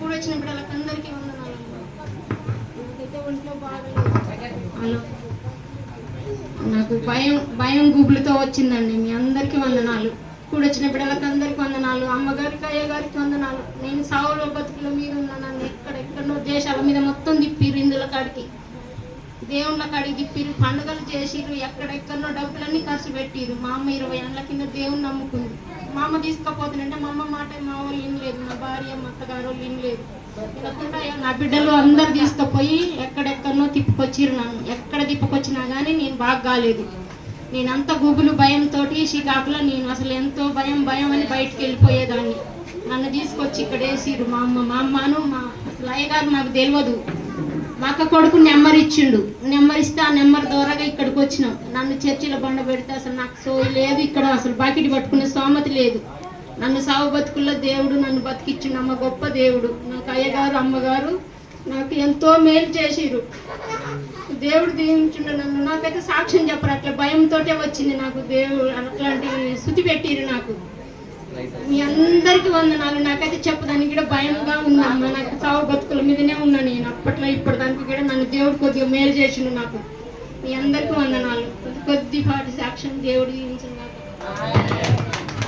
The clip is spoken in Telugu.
కూడా వచ్చిన బిడ్డలకు అందరికీ వందనాలు. నాకు భయం భయం గుబులతో వచ్చిందండి. మీ అందరికి వందనాలు. కూడా వచ్చిన బిడ్డలకు అందరికి వందనాలు. అమ్మగారికి అయ్యగారికి వందనాలు. నేను సావులో బతుకుల మీద ఉన్నానండి. ఎక్కడెక్కడో దేశాల మీద మొత్తం తిప్పిరు ఇందుల కాడికి. దేవుళ్ళ కాడికి తిప్పిరు పండుగలు చేసిరు ఎక్కడెక్కడో డబ్బులన్నీ ఖర్చు పెట్టిరు మా అమ్మ ఇరవై ఏళ్ళ కింద దేవుని నమ్ముకుంది. మా అమ్మ తీసుకుపోతుందంటే మా అమ్మ మాట మా వాళ్ళు వినలేదు మా భార్య మా అత్తగారు వాళ్ళు వినలేదు. వినకుండా నా బిడ్డలు అందరు తీసుకుపోయి ఎక్కడెక్కడనో తిప్పుకొచ్చిరు నన్ను. ఎక్కడ తిప్పుకొచ్చినా కానీ నేను బాగా కాలేదు. నేను అంత గుబులు భయంతో శ్రీకాకులో నేను అసలు ఎంతో భయం భయం అని బయటికి వెళ్ళిపోయేదాన్ని. నన్ను తీసుకొచ్చి ఇక్కడ వేసిరు మా అమ్మ. మా అమ్మను మా అసలు అయ్యగారు నాకు తెలియదు. మా అక్క కొడుకు నెంబర్ ఇచ్చిండు. నెంబర్ ఇస్తే ఆ నెంబర్ ద్వారాగా ఇక్కడికి వచ్చినాం. నన్ను చర్చిలో బండ పెడితే అసలు నాకు సోయి లేదు ఇక్కడ అసలు బకెట్ పట్టుకునే స్తోమత లేదు. నన్ను సాగు బతుకుల్లో దేవుడు నన్ను బతికిచ్చిండు అమ్మ గొప్ప దేవుడు. నాకు అయ్యగారు అమ్మగారు నాకు ఎంతో మేలు చేసిరు దేవుడు దీవించిండు నన్ను. నాకైతే సాక్ష్యం చెప్పరు అట్లా భయంతోటే వచ్చింది నాకు దేవుడు అట్లాంటి శుతి పెట్టిరు నాకు. మీ అందరికి వందనాలు. నాకైతే చెప్పడానికి కూడా భయంగా ఉందమ్మా. నాకు చావు బతుకుల మీదనే ఉన్నా నేను. అప్పట్లో ఇప్పుడు దానికి కూడా నన్ను దేవుడు కొద్దిగా మేలు చేసిండు నాకు. మీ అందరికీ వందనాలు. కొద్దిపాటి సాక్ష్యం దేవుడు దీవించింది నాకు.